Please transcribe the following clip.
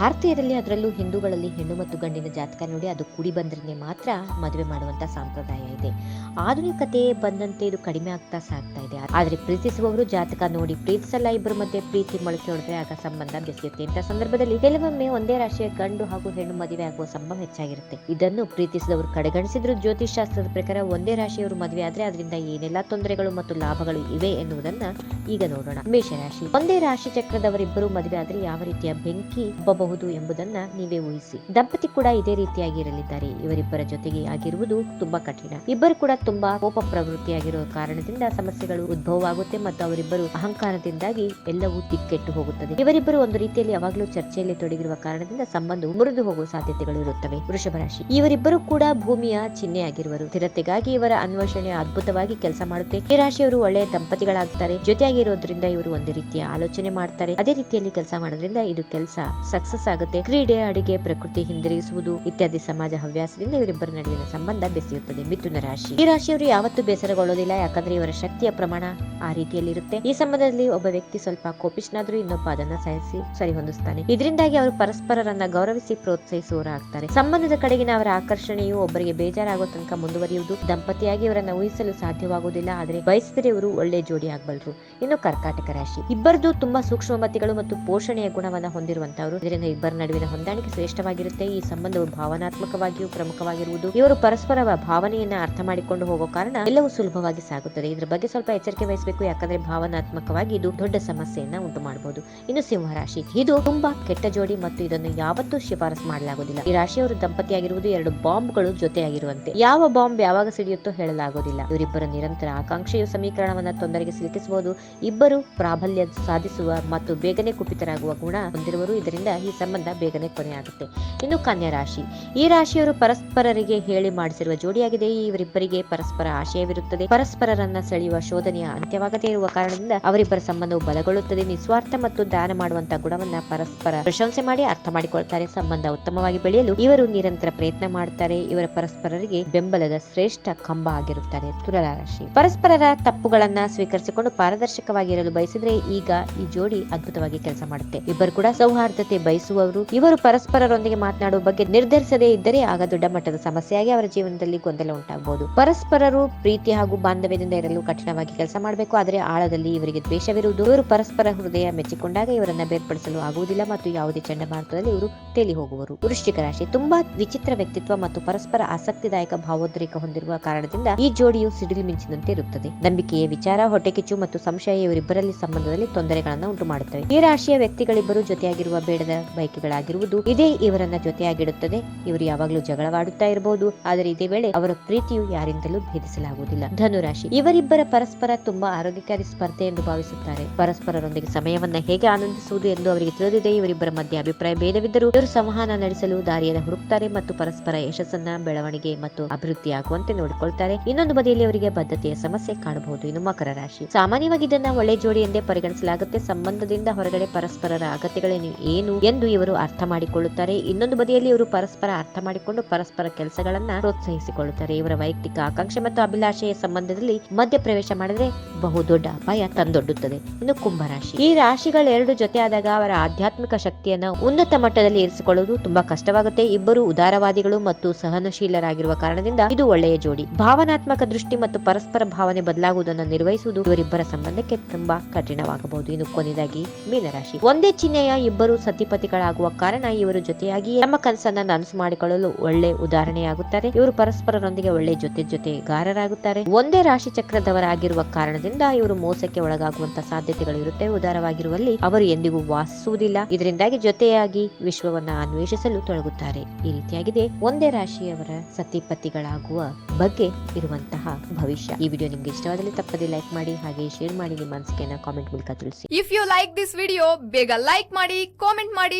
ಭಾರತೀಯರಲ್ಲಿ ಅದರಲ್ಲೂ ಹಿಂದೂಗಳಲ್ಲಿ ಹೆಣ್ಣು ಮತ್ತು ಗಂಡಿನ ಜಾತಕ ನೋಡಿ ಅದು ಕುಡಿ ಬಂದ್ರೆ ಮಾತ್ರ ಮದುವೆ ಮಾಡುವಂತ ಸಂಪ್ರದಾಯ ಇದೆ. ಆಧುನಿಕತೆ ಬಂದಂತೆ ಇದು ಕಡಿಮೆ ಆಗ್ತಾ ಸಾಗ್ತಾ ಇದೆ. ಆದ್ರೆ ಪ್ರೀತಿಸುವವರು ಜಾತಕ ನೋಡಿ ಪ್ರೀತಿಸಲ್ಲ ಇಬ್ಬರ ಮಧ್ಯೆ ಪ್ರೀತಿ ಮೊಳಕೆ ಹೊಡೆದ್ರೆ ಆಗ ಸಂಬಂಧ ಬೆಸೆಯುತ್ತೆ. ಇಂಥ ಸಂದರ್ಭದಲ್ಲಿ ಕೆಲವೊಮ್ಮೆ ಒಂದೇ ರಾಶಿಯ ಗಂಡು ಹಾಗೂ ಹೆಣ್ಣು ಮದುವೆ ಆಗುವ ಸಂಭವ ಹೆಚ್ಚಾಗಿರುತ್ತೆ. ಇದನ್ನು ಪ್ರೀತಿಸಿದವರು ಕಡೆಗಣಿಸಿದ್ರು ಜ್ಯೋತಿಷ್ ಶಾಸ್ತ್ರದ ಪ್ರಕಾರ ಒಂದೇ ರಾಶಿಯವರು ಮದುವೆ ಆದ್ರೆ ಅದರಿಂದ ಏನೆಲ್ಲಾ ತೊಂದರೆಗಳು ಮತ್ತು ಲಾಭಗಳು ಇವೆ ಎನ್ನುವುದನ್ನ ಈಗ ನೋಡೋಣ. ಮೇಷರಾಶಿ. ಒಂದೇ ರಾಶಿ ಚಕ್ರದವರಿಬ್ಬರು ಮದುವೆ ಆದ್ರೆ ಯಾವ ರೀತಿಯ ಬೆಂಕಿ ಹಬ್ಬಬಹುದು ಎಂಬುದನ್ನ ನೀವೇ ಊಹಿಸಿ. ದಂಪತಿ ಕೂಡ ಇದೇ ರೀತಿಯಾಗಿ ಇರಲಿದ್ದಾರೆ ಇವರಿಬ್ಬರ ಜೊತೆಗೆ ಆಗಿರುವುದು ತುಂಬಾ ಕಠಿಣ. ಇಬ್ಬರು ಕೂಡ ತುಂಬಾ ಕೋಪ ಪ್ರವೃತ್ತಿಯಾಗಿರುವ ಕಾರಣದಿಂದ ಸಮಸ್ಯೆಗಳು ಉದ್ಭವವಾಗುತ್ತೆ ಮತ್ತು ಅವರಿಬ್ಬರು ಅಹಂಕಾರದಿಂದಾಗಿ ಎಲ್ಲವೂ ದಿಕ್ಕೆಟ್ಟು ಹೋಗುತ್ತದೆ. ಇವರಿಬ್ಬರು ಒಂದು ರೀತಿಯಲ್ಲಿ ಯಾವಾಗಲೂ ಚರ್ಚೆಯಲ್ಲಿ ತೊಡಗಿರುವ ಕಾರಣದಿಂದ ಸಂಬಂಧವು ಮುರಿದು ಹೋಗುವ ಸಾಧ್ಯತೆಗಳು ಇರುತ್ತವೆ. ವೃಷಭ ರಾಶಿ. ಇವರಿಬ್ಬರು ಕೂಡ ಭೂಮಿಯ ಚಿಹ್ನೆಯಾಗಿರುವರು ಸ್ಥಿರತೆಗಾಗಿ ಇವರ ಅನ್ವೇಷಣೆ ಅದ್ಭುತವಾಗಿ ಕೆಲಸ ಮಾಡುತ್ತೆ. ಈ ರಾಶಿಯವರು ಒಳ್ಳೆಯ ದಂಪತಿಗಳಾಗ್ತಾರೆ. ಜೊತೆಯಾಗಿರೋದ್ರಿಂದ ಇವರು ಒಂದು ರೀತಿಯ ಆಲೋಚನೆ ಮಾಡ್ತಾರೆ. ಅದೇ ರೀತಿಯಲ್ಲಿ ಕೆಲಸ ಮಾಡೋದ್ರಿಂದ ಇದು ಕೆಲಸ ಸಕ್ಸಸ್ ಆಗುತ್ತೆ ಕ್ರೀಡೆ, ಅಡಿಗೆ, ಪ್ರಕೃತಿ ಹಿಂದಿರುಗಿಸುವುದು ಇತ್ಯಾದಿ ಸಮಾಜ ಹವ್ಯಾಸದಿಂದ ಇವರಿಬ್ಬರ ನಡುವಿನ ಸಂಬಂಧ ಬೆಸೆಯುತ್ತದೆ. ಮಿಥುನ ರಾಶಿ. ಈ ರಾಶಿಯವರು ಯಾವತ್ತೂ ಬೇಸರಗೊಳ್ಳೋದಿಲ್ಲ ಯಾಕಂದ್ರೆ ಇವರ ಶಕ್ತಿಯ ಪ್ರಮಾಣ ಆ ರೀತಿಯಲ್ಲಿ ಇರುತ್ತೆ ಈ ಸಂಬಂಧದಲ್ಲಿ ಒಬ್ಬ ವ್ಯಕ್ತಿ ಸ್ವಲ್ಪ ಕೋಪಿಷ್ನಾದ್ರೂ ಇನ್ನೊಬ್ಬ ಅದನ್ನ ಸಹಿಸಿ ಸರಿ ಹೊಂದಿಸ್ತಾನೆ ಇದರಿಂದಾಗಿ ಅವರು ಪರಸ್ಪರರನ್ನ ಗೌರವಿಸಿ ಪ್ರೋತ್ಸಾಹಿಸುವವರಾಗ್ತಾರೆ. ಸಂಬಂಧದ ಕಡೆಗಿನ ಅವರ ಆಕರ್ಷಣೆಯು ಒಬ್ಬರಿಗೆ ಬೇಜಾರಾಗೋ ತನಕ ಮುಂದುವರಿಯುವುದು, ದಂಪತಿಯಾಗಿ ಇವರನ್ನ ಊಹಿಸಲು ಸಾಧ್ಯವಾಗುವುದಿಲ್ಲ, ಆದರೆ ಬಯಸಿದರೆ ಇವರು ಒಳ್ಳೆ ಜೋಡಿ ಆಗಬಲ್ಲರು ಇನ್ನು ಕರ್ಕಾಟಕ ರಾಶಿ. ಇಬ್ಬರದು ತುಂಬಾ ಸೂಕ್ಷ್ಮಮತಿಗಳು ಮತ್ತು ಪೋಷಣೆಯ ಗುಣವನ್ನ ಹೊಂದಿರುವಂತವರು. ಇದರಿಂದ ಇಬ್ಬರ ನಡುವಿನ ಹೊಂದಾಣಿಕೆ ಶ್ರೇಷ್ಠವಾಗಿರುತ್ತೆ. ಈ ಸಂಬಂಧವು ಭಾವನಾತ್ಮಕವಾಗಿಯೂ ಪ್ರಮುಖವಾಗಿರುವುದು. ಇವರು ಪರಸ್ಪರ ಭಾವನೆಯನ್ನ ಅರ್ಥ ಮಾಡಿಕೊಂಡು ಹೋಗೋ ಕಾರಣ ಎಲ್ಲವೂ ಸುಲಭವಾಗಿ ಸಾಗುತ್ತದೆ. ಇದರ ಬಗ್ಗೆ ಸ್ವಲ್ಪ ಎಚ್ಚರಿಕೆ ವಹಿಸಬೇಕು. ಯಾಕಂದ್ರೆ ಭಾವನಾತ್ಮಕವಾಗಿ ಇದು ದೊಡ್ಡ ಸಮಸ್ಯೆಯನ್ನ ಉಂಟು ಮಾಡಬಹುದು ಇನ್ನು ಸಿಂಹ ರಾಶಿ. ಇದು ತುಂಬಾ ಕೆಟ್ಟ ಜೋಡಿ ಮತ್ತು ಇದನ್ನು ಯಾವತ್ತೂ ಶಿಫಾರಸು ಮಾಡಲಾಗುವುದಿಲ್ಲ ಈ ರಾಶಿಯವರು ದಂಪತಿಯಾಗಿರುವುದು ಎರಡು ಬಾಂಬ್ಗಳು ಜೊತೆಯಾಗಿರುವಂತೆ. ಯಾವ ಬಾಂಬ್ ಯಾವಾಗ ಸಿಡಿಯುತ್ತೋ ಹೇಳಲಾಗುವುದಿಲ್ಲ ಇವರಿಬ್ಬರ ನಿರಂತರ ಆಕಾಂಕ್ಷೆಯು ಸಮೀಕರಣವನ್ನ ತೊಂದರೆಗೆ ಸಿಲುಕಿಸಬಹುದು. ಇಬ್ಬರು ಪ್ರಾಬಲ್ಯ ಸಾಧಿಸುವ ಮತ್ತು ಬೇಗನೆ ಕುಪಿತರಾಗುವ ಗುಣ ಹೊಂದಿರುವರು. ಇದರಿಂದ ಈ ಸಂಬಂಧ ಬೇಗನೆ ಕೊನೆಯಾಗುತ್ತೆ. ಇನ್ನು ಕನ್ಯಾ ರಾಶಿ. ಈ ರಾಶಿಯವರು ಪರಸ್ಪರರಿಗೆ ಹೇಳಿ ಮಾಡಿಸಿರುವ ಜೋಡಿಯಾಗಿದೆ. ಇವರಿಬ್ಬರಿಗೆ ಪರಸ್ಪರ ಆಶಯವಿರುತ್ತದೆ. ಪರಸ್ಪರರನ್ನ ಸೆಳೆಯುವ ಶೋಧನೆಯ ಅಂತ್ಯವಾಗದೇ ಇರುವ ಕಾರಣದಿಂದ ಅವರಿಬ್ಬರ ಸಂಬಂಧವು ಬಲಗೊಳ್ಳುತ್ತದೆ. ನಿಸ್ವಾರ್ಥ ಮತ್ತು ದಾನ ಮಾಡುವಂತಹ ಗುಣವನ್ನ ಪರಸ್ಪರ ಪ್ರಶಂಸೆ ಮಾಡಿ ಅರ್ಥ ಮಾಡಿಕೊಳ್ತಾರೆ. ಸಂಬಂಧ ಉತ್ತಮವಾಗಿ ಬೆಳೆಯಲು ಇವರು ನಿರಂತರ ಪ್ರಯತ್ನ ಮಾಡುತ್ತಾರೆ ಇವರ ಪರಸ್ಪರರಿಗೆ ಬೆಂಬಲದ ಶ್ರೇಷ್ಠ ಕಂಬ ಆಗಿರುತ್ತಾರೆ. ತುಲಾ ರಾಶಿ. ಪರಸ್ಪರರ ತಪ್ಪುಗಳನ್ನ ಸ್ವೀಕರಿಸಿಕೊಂಡು ಪಾರದರ್ಶಕವಾಗಿರಲು ಬಯಸಿದ್ರೆ ಈಗ ಈ ಜೋಡಿ ಅದ್ಭುತವಾಗಿ ಕೆಲಸ ಮಾಡುತ್ತೆ. ಇಬ್ಬರು ಕೂಡ ಸೌಹಾರ್ದತೆ ಬಯಸುವವರು ಇವರು ಪರಸ್ಪರರೊಂದಿಗೆ ಮಾತನಾಡುವ ಬಗ್ಗೆ ನಿರ್ಧರಿಸದೇ ಇದ್ದರೆ ಆಗ ದೊಡ್ಡ ಮಟ್ಟದ ಸಮಸ್ಯೆಯಾಗಿ ಅವರ ಜೀವನದಲ್ಲಿ ಗೊಂದಲ ಉಂಟಾಗಬಹುದು. ಪರಸ್ಪರರು ಪ್ರೀತಿ ಹಾಗೂ ಬಾಂಧವ್ಯದಿಂದ ಇರಲು ಕಠಿಣವಾಗಿ ಕೆಲಸ ಮಾಡಬೇಕು. ಆದರೆ ಆಳದಲ್ಲಿ ಇವರಿಗೆ ದ್ವೇಷವಿರುವುದು. ಇವರು ಪರಸ್ಪರ ಹೃದಯ ಮೆಚ್ಚಿಕೊಂಡಾಗ ಇವರನ್ನ ಬೇರ್ಪಡಿಸಲು ಆಗುವುದಿಲ್ಲ ಮತ್ತು ಯಾವುದೇ ಚಂಡಮಾರುತದಲ್ಲಿ ಇವರು ತೇಲಿ ಹೋಗುವರು. ವೃಶ್ಚಿಕ ರಾಶಿ ತುಂಬಾ ವಿಚಿತ್ರ ವ್ಯಕ್ತಿತ್ವ ಮತ್ತು ಪರಸ್ಪರ ಆಸಕ್ತಿದಾಯಕ ಭಾವೋದ್ರೇಕ ಹೊಂದಿರುವ ಕಾರಣದಿಂದ ಈ ಜೋಡಿಯು ಸಿಡಿಲು ಮಿಂಚಿನಂತೆ ಇರುತ್ತದೆ. ನಂಬಿಕೆಯ ವಿಚಾರ ಹೊಟ್ಟೆಕಿಚ್ಚು ಮತ್ತು ಸಂಶಯ ಇವರಿಬ್ಬರಲ್ಲಿ ಸಂಬಂಧದಲ್ಲಿ ತೊಂದರೆಗಳನ್ನು ಉಂಟು ಮಾಡುತ್ತವೆ ಈ ರಾಶಿಯ ವ್ಯಕ್ತಿಗಳಿಬ್ಬರು ಜೊತೆಯಾಗಿರುವ ಬೇಡದ ಬೈಕೆಗಳಾಗಿರುವುದು ಇದೇ ಇವರನ್ನ ಜೊತೆಯಾಗಿಡುತ್ತದೆ. ಇವರು ಯಾವಾಗಲೂ ಜಗಳವಾಡುತ್ತಾ ಇರಬಹುದು. ಆದರೆ ಇದೇ ವೇಳೆ ಅವರ ಪ್ರೀತಿಯು ಯಾರಿಂದಲೂ ಭೇದಿಸಲಾಗುವುದಿಲ್ಲ. ಧನುರಾಶಿ, ಇವರಿಬ್ಬರ ಪರಸ್ಪರ ತುಂಬಾ ಆರೋಗ್ಯಕಾರಿ ಸ್ಪರ್ಧೆ ಎಂದು ಭಾವಿಸುತ್ತಾರೆ. ಪರಸ್ಪರರೊಂದಿಗೆ ಸಮಯವನ್ನ ಹೇಗೆ ಆನಂದಿಸುವುದು ಎಂದು ಅವರಿಗೆ ತಿಳಿದಿದೆ. ಇವರಿಬ್ಬರ ಮಧ್ಯೆ ಅಭಿಪ್ರಾಯ ಭೇದವಿದ್ದರೂ ಇವರು ಸಂವಹನ ನಡೆಸಲು ದಾರಿಯನ್ನು ಹುಡುಕ್ತಾರೆ ಮತ್ತು ಪರಸ್ಪರ ಯಶಸ್ಸನ್ನ, ಬೆಳವಣಿಗೆ ಮತ್ತು ಅಭಿವೃದ್ಧಿಯಾಗುವಂತೆ ನೋಡಿಕೊಳ್ತಾರೆ. ಇನ್ನೊಂದು ಬದಿಯಲ್ಲಿ ಅವರಿಗೆ ಬದ್ಧತೆಯ ಸಮಸ್ಯೆ ಕಾಣಬಹುದು. ಇನ್ನು ಮಕರ ರಾಶಿ, ಸಾಮಾನ್ಯವಾಗಿ ಇದನ್ನ ಒಳ್ಳೆ ಜೋಡಿ ಎಂದೇ ಪರಿಗಣಿಸಲಾಗುತ್ತೆ. ಸಂಬಂಧದಿಂದ ಹೊರಗಡೆ ಪರಸ್ಪರರ ಅಗತ್ಯಗಳೇನು, ಏನು ಇವರು ಅರ್ಥ ಮಾಡಿಕೊಳ್ಳುತ್ತಾರೆ. ಇನ್ನೊಂದು ಬದಿಯಲ್ಲಿ ಇವರು ಪರಸ್ಪರ ಅರ್ಥ ಮಾಡಿಕೊಂಡು ಪರಸ್ಪರ ಕೆಲಸಗಳನ್ನ ಪ್ರೋತ್ಸಾಹಿಸಿಕೊಳ್ಳುತ್ತಾರೆ. ಇವರ ವೈಯಕ್ತಿಕ ಆಕಾಂಕ್ಷೆ ಮತ್ತು ಅಭಿಲಾಷೆಯ ಸಂಬಂಧದಲ್ಲಿ ಮಧ್ಯ ಪ್ರವೇಶ ಮಾಡಿದ್ರೆ ಬಹುದೊಡ್ಡ ಅಪಾಯ ತಂದೊಡ್ಡುತ್ತದೆ. ಇನ್ನು ಕುಂಭರಾಶಿ ಈ ರಾಶಿಗಳ ಎರಡು ಜೊತೆ ಆದಾಗ ಅವರ ಆಧ್ಯಾತ್ಮಿಕ ಶಕ್ತಿಯನ್ನ ಉನ್ನತ ಮಟ್ಟದಲ್ಲಿ ಇರಿಸಿಕೊಳ್ಳುವುದು ತುಂಬಾ ಕಷ್ಟವಾಗುತ್ತೆ. ಇಬ್ಬರು ಉದಾರವಾದಿಗಳು ಮತ್ತು ಸಹನಶೀಲರಾಗಿರುವ ಕಾರಣದಿಂದ ಇದು ಒಳ್ಳೆಯ ಜೋಡಿ. ಭಾವನಾತ್ಮಕ ದೃಷ್ಟಿ ಮತ್ತು ಪರಸ್ಪರ ಭಾವನೆ ಬದಲಾಗುವುದನ್ನು ನಿರ್ವಹಿಸುವುದು ಇವರಿಬ್ಬರ ಸಂಬಂಧಕ್ಕೆ ತುಂಬಾ ಕಠಿಣವಾಗಬಹುದು. ಇನ್ನು ಕೊನೆಯದಾಗಿ ಮೀನರಾಶಿ. ಒಂದೇ ಚಿಹ್ನೆಯ ಇಬ್ಬರು ಸತಿಪತಿಗಳಾಗುವ ಕಾರಣ ಇವರು ಜೊತೆಯಾಗಿ ತಮ್ಮ ಕನಸನ್ನ ನನಸು ಮಾಡಿಕೊಳ್ಳಲು ಒಳ್ಳೆ ಉದಾಹರಣೆಯಾಗುತ್ತಾರೆ. ಇವರು ಪರಸ್ಪರರೊಂದಿಗೆ ಒಳ್ಳೆ ಜೊತೆ ಜೊತೆಗಾರರಾಗುತ್ತಾರೆ. ಒಂದೇ ರಾಶಿ ಚಕ್ರದವರಾಗಿರುವ ಕಾರಣದಿಂದ ಇವರು ಮೋಸಕ್ಕೆ ಒಳಗಾಗುವಂತ ಸಾಧ್ಯತೆಗಳು ಇರುತ್ತೆ. ಉದಾರವಾಗಿರುವಲ್ಲಿ ಅವರು ಎಂದಿಗೂ ವಾಸಿಸುವುದಿಲ್ಲ. ಇದರಿಂದಾಗಿ ಜೊತೆಯಾಗಿ ವಿಶ್ವವನ್ನ ಅನ್ವೇಷಿಸಲು ತೊಡಗುತ್ತಾರೆ. ಈ ರೀತಿಯಾಗಿದೆ ಒಂದೇ ರಾಶಿಯವರ ಸತಿಪತಿಗಳಾಗುವ ಬಗ್ಗೆ ಇರುವಂತಹ ಭವಿಷ್ಯ. ಈ ವಿಡಿಯೋ ನಿಮ್ಗೆ ಇಷ್ಟವಾದಲ್ಲಿ ತಪ್ಪದೆ ಲೈಕ್ ಮಾಡಿ ಹಾಗೆ ಶೇರ್ ಮಾಡಿ. ನಿಮ್ಮ ಅನಿಸಿಕೆಯನ್ನ ಕಾಮೆಂಟ್ ಮೂಲಕ ತಿಳಿಸಿ. If you like this video ಬೇಗ ಲೈಕ್ ಮಾಡಿ ಕಾಮೆಂಟ್ ಮಾಡಿ.